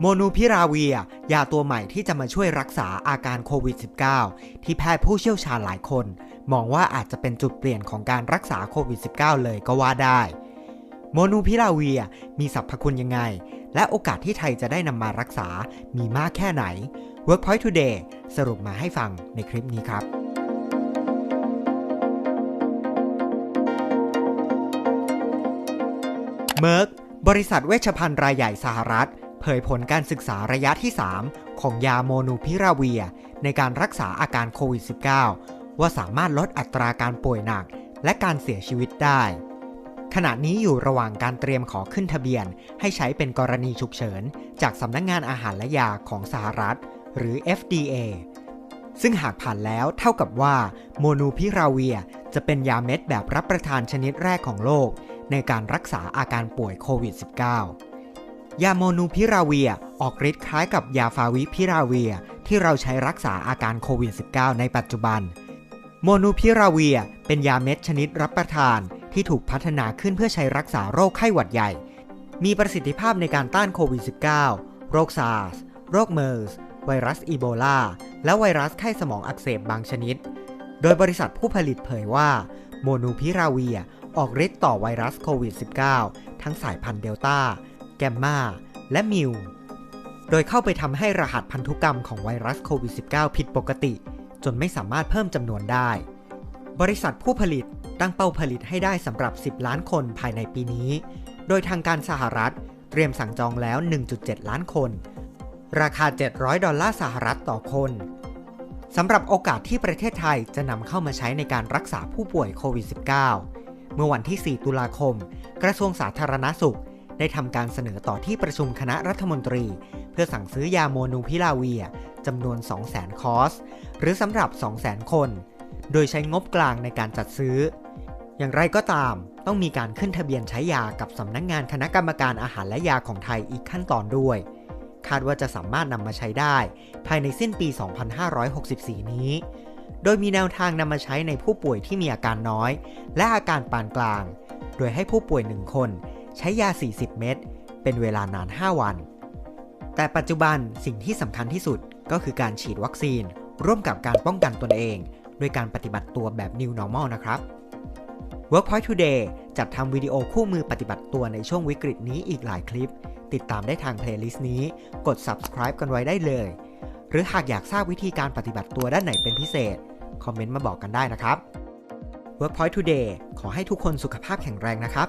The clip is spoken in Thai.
โมนูพิราเวีย ยาตัวใหม่ที่จะมาช่วยรักษาอาการโควิด -19 ที่แพทย์ผู้เชี่ยวชาญหลายคน มองว่าอาจจะเป็นจุดเปลี่ยนของการรักษาโควิด -19 เลยก็ว่าได้ โมนูพิราเวียมีสรรพคุณยังไง และโอกาสที่ไทยจะได้นำมารักษามีมากแค่ไหน Workpoint Today สรุปมาให้ฟังในคลิปนี้ครับเม r ร์กบริษัทเวชภัณฑ์รายใหญ่สหรัฐ ผยผลการศึกษาระยะที่ 3 ของยาโมนูพิราเวีย ในการรักษาอาการโควิด -19 ว่าสามารถลดอัตราการป่วยหนัก และการเสียชีวิตได้ ขณะนี้อยู่ระหว่างการเตรียมขอขึ้นทะเบียน ให้ใช้เป็นกรณีฉุกเฉิน จากสำนักงงานอาหารและยาของสหรัฐ หรือ FDA ซึ่งหากผ่านแล้วเท่ากับว่าโมนูพิราเวียจะเป็นยาเม็ดแบบรับประทานชนิดแรกของโลก ในการรักษาอาการป่วยโควิด -19 ยาโมนูพิราเวีย ออกฤทธิ์คล้ายกับยาฟาวิพิราเวีย ที่เราใช้รักษาอาการโควิด -19 ในปัจจุบัน โมนูพิราเวีย เป็นยาเม็ดชนิดรับประทานที่ถูกพัฒนาขึ้นเพื่อใช้รักษาโรคไข้หวัดใหญ่ มีประสิทธิภาพในการต้านโควิด -19 โรคซาร์ส โรคเมอร์ส ไวรัสอีโบลา และไวรัสไข้สมองอักเสบบางชนิด โดยบริษัทผู้ผลิตเผยว่าโมนูพิราเวีย ออกฤทธิ์ต่อไวรัสโควิด -19 ทั้งสายพันธุ์เดลต้า แกมมาและมิว โดยเข้าไปทำให้รหัสพันธุกรรมของไวรัสโควิด -19 ผิดปกติ จนไม่สามารถเพิ่มจำนวนได้ บริษัทผู้ผลิตตั้งเป้าผลิตให้ได้สำหรับ 10 ล้านคนภายในปีนี้ โดยทางการสหรัฐเตรียมสั่งจองแล้ว 1.7 ล้านคน ราคา 700 ดอลลาร์สหรัฐต่อคนสำหรับโอกาสที่ประเทศไทยจะนำเข้ามาใช้ในการรักษาผู้ป่วยโควิด -19 เมื่อวันที่ 4 ตุลาคม กระทรวงสาธารณสุข ได้ทำการเสนอต่อที่ประชุมคณะรัฐมนตรี เพื่อสั่งซื้อยาโมนูพิลาเวียจำนวน 200,000 คอร์สหรือสำหรับ 200,000 คน โดยใช้งบกลางในการจัดซื้อ อย่างไรก็ตาม ต้องมีการขึ้นทะเบียนใช้ยากับสำนักงงานคณะกรรมการอาหารและยาของไทยอีกขั้นตอนด้วย คาดว่าจะสามารถนำมาใช้ได้ ภายในสิ้นปี 2564 นี้ โดยมีแนวทางนำมาใช้ในผู้ป่วยที่มีอาการน้อย และอาการปานกลาง โดยให้ผู้ป่วย1คน ใช้ยา 40 เม็ดเป็นเวลานาน 5 วัน แต่ปัจจุบันสิ่งที่สำคัญที่สุดก็คือการฉีดวัคซีน ร่วมกับการป้องกันตนเองด้วยการปฏิบัติตัวแบบ New Normal นะครับ Workpoint Today จัดทำวิดีโอคู่มือปฏิบัติตัวในช่วงวิกฤตนี้อีกหลายคลิป ติดตามได้ทางเพลย์ลิสต์นี้ กด subscribe กันไว้ได้เลย หรือหากอยากทราบวิธีการปฏิบัติตัวด้านไหนเป็นพิเศษ คอมเมนต์มาบอกกันได้นะครับ Workpoint Today ขอให้ทุกคนสุขภาพแข็งแรงนะครับ